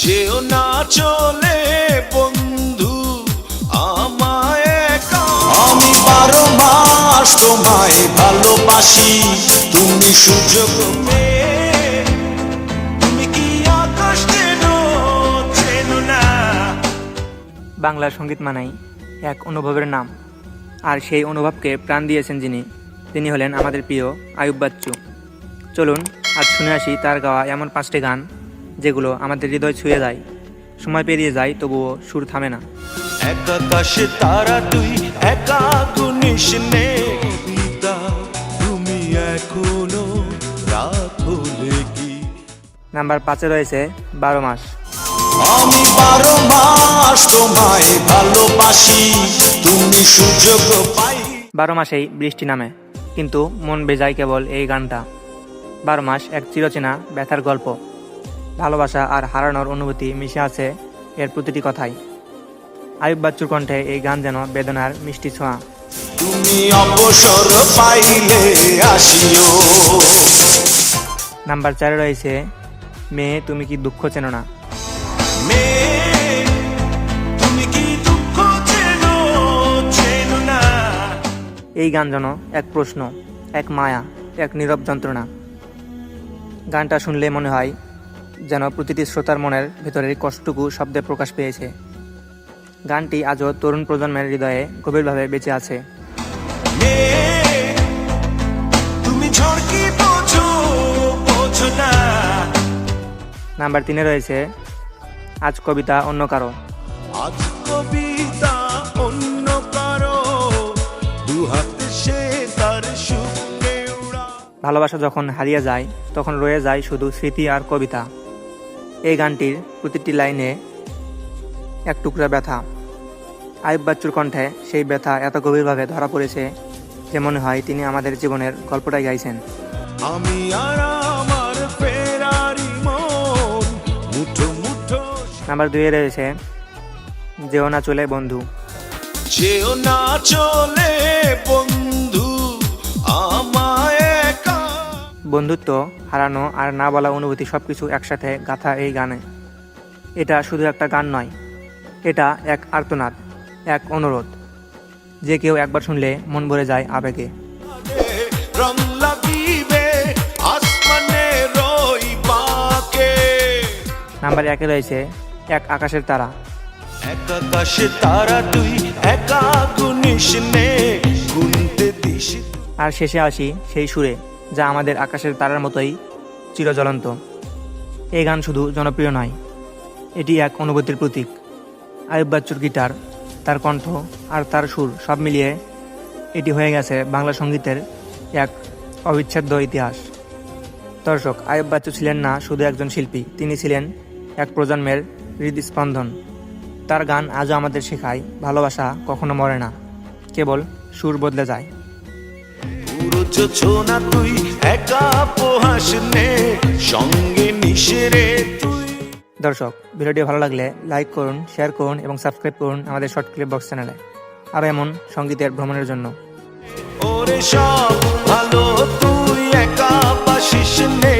যেও না চলে বন্ধু আমায় একা। আমি বারো মাস তোমায় ভালোবাসি তুমি সুযোগ বাংলা সংগীত মানাই এক অনুভবের নাম। আর সেই অনুভবকে প্রাণ দিয়েছেন যিনি তিনি হলেন আমাদের প্রিয় আয়ুব বাচ্চু। চলুন আজ শুনে আসি তার গাওয়া এমন পাঁচটি গান। যেগুলো আমাদের হৃদয় ছুঁয়ে যায়। সময় পেরিয়ে যায় তবুও সুর থামে না। তারা তুই একা তুমি এখনও রাত হলে কি নাম্বার পাঁচে রয়েছে বারো মাস। আমি বারো মাস তোমায় ভালোবাসি তুমি সুযোগ পাই। বারো মাসেই বৃষ্টি নামে কিন্তু মন বেজায় কেবল এই গানটা। বারো মাস এক চিরচেনা ব্যথার গল্প। ভালোবাসা আর হারানোর অনুভূতি মিশে আছে এর প্রতিটি কথাই। আয়ুব বাচ্চুর কণ্ঠে এই গান যেন বেদনার মিষ্টি ছোঁয়া। তুমি অবসর পাইলে আসিও। নাম্বার চারে রয়েছে মেয়ে তুমি কি দুঃখ চেনো না? এই গান যেন এক প্রশ্ন এক মায়া এক নীরব যন্ত্রণা। গানটা শুনলে মনে হয় যেন প্রতিটি শ্রোতার মনের ভেতরের কষ্টটুকু শব্দে প্রকাশ পেয়েছে। গানটি আজও তরুণ প্রজন্মের হৃদয়ে গভীরভাবে বেঁচে আছে। নাম্বার তিনে রয়েছে আজ কবিতা অন্য কারও। আজ কবিতা অন্য কারও। সে তার ভালোবাসা যখন হারিয়ে যায় তখন রয়ে যায় শুধু স্মৃতি আর কবিতা। এই গানটির প্রতিটি লাইনে এক টুকরা ব্যথা। আয়ুব বাচ্চুর কণ্ঠে সেই ব্যথা এত গভীরভাবে ধরা পড়েছে যে মনে হয় তিনি আমাদের জীবনের গল্পটাই গাইছেন। আমি আর আমার ফেরারি মন মুঠো মুঠো নাম্বার দুইয়ে রয়েছে যেও না চলে বন্ধু। যেও না চলে বন্ধুত্ব হারানো আর না বলা অনুভূতি সব কিছু একসাথে গাথা এই গানে। এটা শুধু একটা গান নয় এটা এক আর্তনাদ এক অনুরোধ। যে কেউ একবার শুনলে মন ভরে যায় আবেগে। নাম্বার একে রয়েছে এক আকাশের তারা। এক তারা তুই একা গুনিস নে গুনতে দিস। আর শেষে আসি সেই সুরে। যা আমাদের আকাশের তারার মতোই চিরজ্বলন্ত। এই গান শুধু জনপ্রিয় নয়, এটি এক অনুভূতির প্রতীক। আয়ুব বাচ্চুর গিটার, তার কণ্ঠ আর তার সুর সব মিলিয়ে এটি হয়ে গেছে বাংলা সঙ্গীতের এক অবিচ্ছেদ্য ইতিহাস। দর্শক, আয়ুব বাচ্চু ছিলেন না শুধু একজন শিল্পী, তিনি ছিলেন এক প্রজন্মের হৃদস্পন্দন। তার গান আজও আমাদের শেখায়, ভালোবাসা কখনো মরে না, কেবল সুর বদলে যায়। পুরো না তুই একা পোহাস নে সঙ্গে তুই। দর্শক ভিডিওটি ভালো লাগলে লাইক করুন শেয়ার করুন এবং সাবস্ক্রাইব করুন আমাদের শর্ট ক্লিপ বক্স চ্যানেলে। আর এমন সঙ্গীতের ভ্রমণের জন্য। ওরে সব ভালো তুই একা পাশিস নে